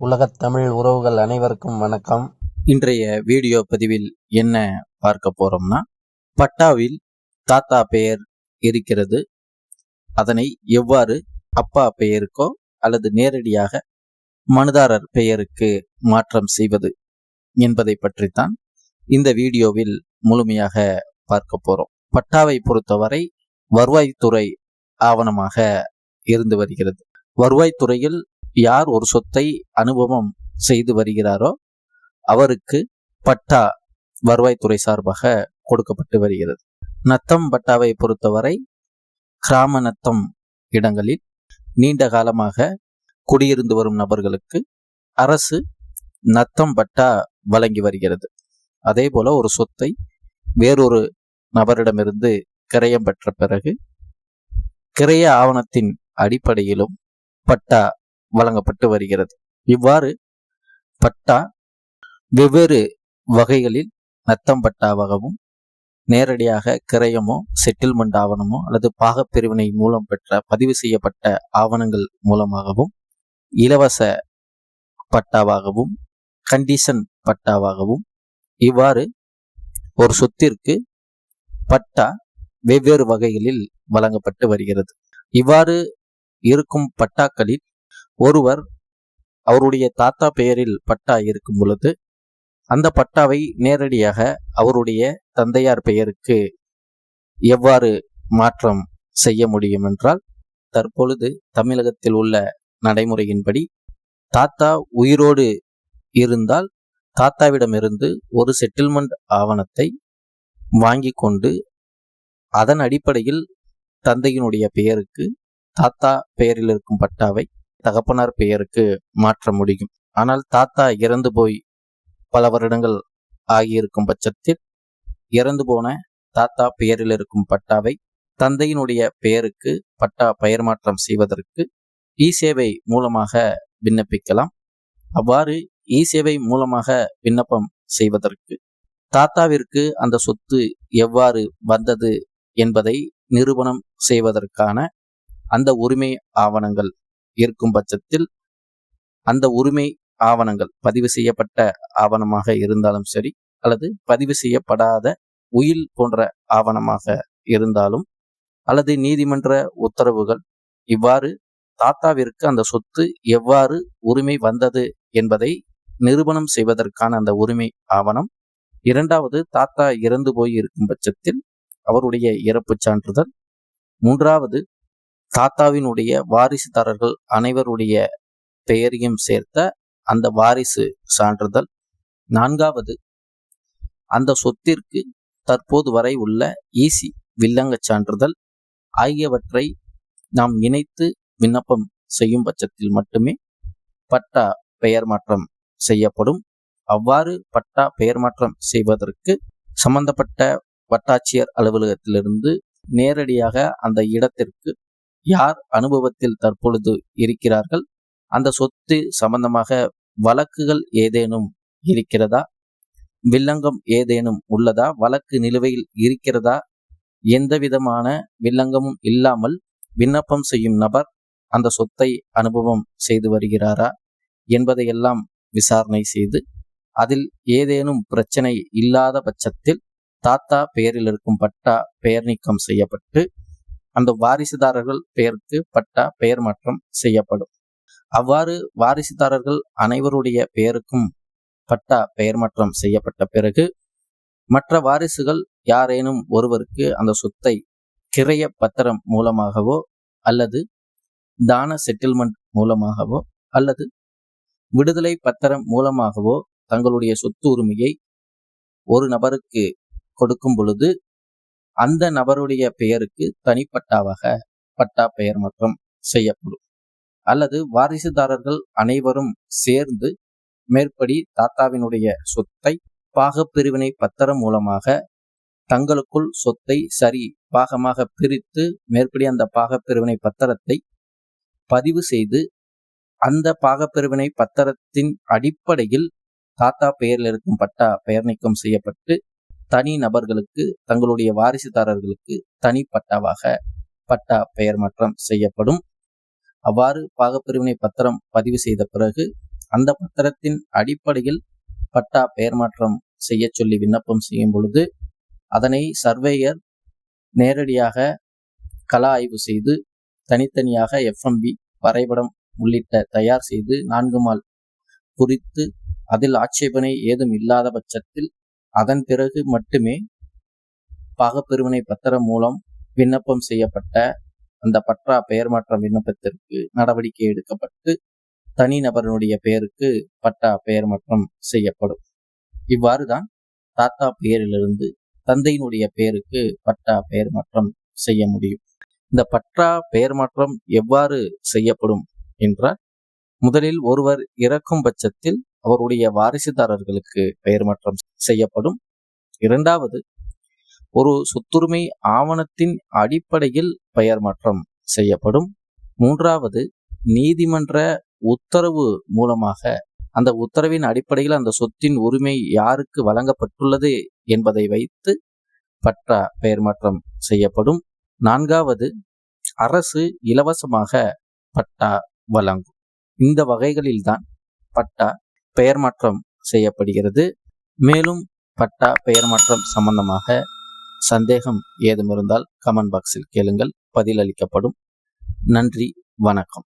உலகத் தமிழ் உறவுகள் அனைவருக்கும் வணக்கம். இன்றைய வீடியோ பதிவில் என்ன பார்க்க போறோம்னா பட்டாவில் தாத்தா பெயர் இருக்கிறது. அதனை எவ்வாறு அப்பா பெயருக்கோ அல்லது நேரடியாக மனுதாரர் பெயருக்கு மாற்றம் செய்வது என்பதை பற்றித்தான் இந்த வீடியோவில் முழுமையாக பார்க்க போறோம். பட்டாவை பொறுத்தவரை வருவாய்த்துறை ஆவணமாக இருந்து வருகிறது. வருவாய்த்துறையில் யார் ஒரு சொத்தை அனுபவம் செய்து வருகிறாரோ அவருக்கு பட்டா வருவாய்த்துறை சார்பாக கொடுக்கப்பட்டு வருகிறது. நத்தம் பட்டாவை பொறுத்தவரை கிராம நத்தம் இடங்களில் நீண்ட காலமாக குடியிருந்து வரும் நபர்களுக்கு அரசு நத்தம் பட்டா வழங்கி வருகிறது. அதே போல ஒரு சொத்தை வேறொரு நபரிடமிருந்து கிரயம் பெற்ற பிறகு கிரைய ஆவணத்தின் அடிப்படையிலும் பட்டா வழங்கப்பட்டு வருகிறது. இவ்வாறு பட்டா வெவ்வேறு வகைகளில் நத்தம் பட்டாவாகவும் நேரடியாக கிரயமோ செட்டில்மெண்ட் ஆவணமோ அல்லது பாகப்பிரிவினை மூலம் பெற்ற பதிவு செய்யப்பட்ட ஆவணங்கள் மூலமாகவும் இலவச பட்டாவாகவும் கண்டிஷன் பட்டாவாகவும் இவ்வாறு ஒரு சொத்திற்கு பட்டா வெவ்வேறு வகைகளில் வழங்கப்பட்டு வருகிறது. இவ்வாறு இருக்கும் பட்டாக்களில் ஒருவர் அவருடைய தாத்தா பெயரில் பட்டா இருக்கும் பொழுது அந்த பட்டாவை நேரடியாக அவருடைய தந்தையார் பெயருக்கு எவ்வாறு மாற்றம் செய்ய முடியும் என்றால் தற்பொழுது தமிழகத்தில் உள்ள நடைமுறையின்படி தாத்தா உயிரோடு இருந்தால் தாத்தாவிடமிருந்து ஒரு செட்டில்மெண்ட் ஆவணத்தை வாங்கி கொண்டு அதன் அடிப்படையில் தந்தையினுடைய பெயருக்கு தாத்தா பெயரில் இருக்கும் பட்டாவை தகப்பனார் பெயருக்கு மாற்ற முடியும். ஆனால் தாத்தா இறந்து போய் பல வருடங்கள் ஆகியிருக்கும் பட்சத்தில் இறந்து போன தாத்தா பெயரில் இருக்கும் பட்டாவை தந்தையினுடைய பெயருக்கு பட்டா பெயர் மாற்றம் செய்வதற்கு இ சேவை மூலமாக விண்ணப்பிக்கலாம். அவ்வாறு இ சேவை மூலமாக விண்ணப்பம் செய்வதற்கு தாத்தாவிற்கு அந்த சொத்து எவ்வாறு வந்தது என்பதை நிரூபணம் செய்வதற்கான அந்த உரிமை ஆவணங்கள் இருக்கும் பட்சத்தில் அந்த உரிமை ஆவணங்கள் பதிவு செய்யப்பட்ட ஆவணமாக இருந்தாலும் சரி அல்லது பதிவு செய்யப்படாத உயில் போன்ற ஆவணமாக இருந்தாலும் அல்லது நீதிமன்ற உத்தரவுகள் இவ்வாறு தாத்தாவிற்கு அந்த சொத்து எவ்வாறு உரிமை வந்தது என்பதை நிரூபணம் செய்வதற்கான அந்த உரிமை ஆவணம். இரண்டாவது தாத்தா இறந்து போய் இருக்கும் பட்சத்தில் அவருடைய இறப்பு சான்றிதழ். மூன்றாவது தாத்தாவினுடைய வாரிசுதாரர்கள் அனைவருடைய பெயரையும் சேர்த்த அந்த வாரிசு சான்றிதழ். நான்காவது அந்த சொத்திற்கு தற்போது வரை உள்ள ஈசி வில்லங்கச் சான்றிதழ் ஆகியவற்றை நாம் இணைத்து விண்ணப்பம் செய்யும் பட்சத்தில் மட்டுமே பட்டா பெயர் மாற்றம் செய்யப்படும். அவ்வாறு பட்டா பெயர் மாற்றம் செய்வதற்கு சம்பந்தப்பட்ட வட்டாட்சியர் அலுவலகத்திலிருந்து நேரடியாக அந்த இடத்திற்கு யார் அனுபவத்தில் தற்பொழுது இருக்கிறார்கள்? அந்த சொத்து சம்பந்தமாக வழக்குகள் ஏதேனும் இருக்கிறதா? வில்லங்கம் ஏதேனும் உள்ளதா? வழக்கு நிலுவையில் இருக்கிறதா? எந்த விதமான வில்லங்கமும் இல்லாமல் விண்ணப்பம் செய்யும் நபர் அந்த சொத்தை அனுபவம் செய்து வருகிறாரா என்பதையெல்லாம் விசாரணை செய்து அதில் ஏதேனும் பிரச்சனை இல்லாத பட்சத்தில் தாத்தா பெயரில் இருக்கும் பட்டா பெயர் நீக்கம் செய்யப்பட்டு அந்த வாரிசுதாரர்கள் பெயருக்கு பட்டா பெயர் மாற்றம் செய்யப்படும். அவ்வாறு வாரிசுதாரர்கள் அனைவருடைய பெயருக்கும் பட்டா பெயர் மாற்றம் செய்யப்பட்ட பிறகு மற்ற வாரிசுகள் யாரேனும் ஒருவருக்கு அந்த சொத்தை கிரைய பத்திரம் மூலமாகவோ அல்லது தான செட்டில்மெண்ட் மூலமாகவோ அல்லது விடுதலை பத்திரம் மூலமாகவோ தங்களுடைய சொத்து உரிமையை ஒரு நபருக்கு கொடுக்கும் பொழுது அந்த நபருடைய பெயருக்கு தனிப்பட்டாவாக பட்டா பெயர் மாற்றம் செய்யப்படும். அல்லது வாரிசுதாரர்கள் அனைவரும் சேர்ந்து மேற்படி தாத்தாவினுடைய சொத்தை பாகப்பிரிவினை பத்திரம் மூலமாக தங்களுக்குள் சொத்தை சரி பாகமாக பிரித்து மேற்படி அந்த பாகப்பிரிவினை பத்திரத்தை பதிவு செய்து அந்த பாகப்பிரிவினை பத்திரத்தின் அடிப்படையில் தாத்தா பெயரில் இருக்கும் பட்டா பெயர் நீக்கம் செய்யப்பட்டு தனி நபர்களுக்கு தங்களுடைய வாரிசுதாரர்களுக்கு தனி பட்டாவாக பட்டா பெயர் மாற்றம் செய்யப்படும். அவ்வாறு பாகப்பிரிவினை பத்திரம் பதிவு செய்த பிறகு அந்த பத்திரத்தின் அடிப்படையில் பட்டா பெயர் மாற்றம் செய்ய சொல்லி விண்ணப்பம் செய்யும் பொழுது அதனை சர்வேயர் நேரடியாக கள ஆய்வு செய்து தனித்தனியாக எஃப்எம்பி வரைபடம் உள்ளிட்ட தயார் செய்து நான்கு மால் குறித்து அதில் ஆட்சேபனை ஏதும் இல்லாத பட்சத்தில் அதன் பிறகு மட்டுமே பாகப்பிரிவினை பத்திரம் மூலம் விண்ணப்பம் செய்யப்பட்ட அந்த பற்றா பெயர் மாற்றம் விண்ணப்பத்திற்கு நடவடிக்கை எடுக்கப்பட்டு தனிநபரனுடைய பெயருக்கு பட்டா பெயர் மாற்றம் செய்யப்படும். இவ்வாறு தான் தாத்தா பெயரிலிருந்து தந்தையினுடைய பெயருக்கு பட்டா பெயர் மாற்றம் செய்ய முடியும். இந்த பற்றா பெயர் மாற்றம் எவ்வாறு செய்யப்படும் என்றால் முதலில் ஒருவர் இறக்கும் பட்சத்தில் அவருடைய வாரிசுதாரர்களுக்கு பெயர் மாற்றம் செய்யப்படும். இரண்டாவது ஒரு சொத்துரிமை ஆவணத்தின் அடிப்படையில் பெயர் மாற்றம் செய்யப்படும். மூன்றாவது நீதிமன்ற உத்தரவு மூலமாக அந்த உத்தரவின் அடிப்படையில் அந்த சொத்தின் உரிமை யாருக்கு வழங்கப்பட்டுள்ளது என்பதை வைத்து பட்டா பெயர் மாற்றம் செய்யப்படும். நான்காவது அரசு இலவசமாக பட்டா வழங்கும். இந்த வகைகளில்தான் பட்டா பெயர் மாற்றம் செய்யப்படுகிறது. மேலும் பட்டா பெயர் மாற்றம் சம்பந்தமாக சந்தேகம் ஏதும் இருந்தால் கமெண்ட் பாக்ஸில் கேளுங்கள். பதிலளிக்கப்படும் நன்றி வணக்கம்.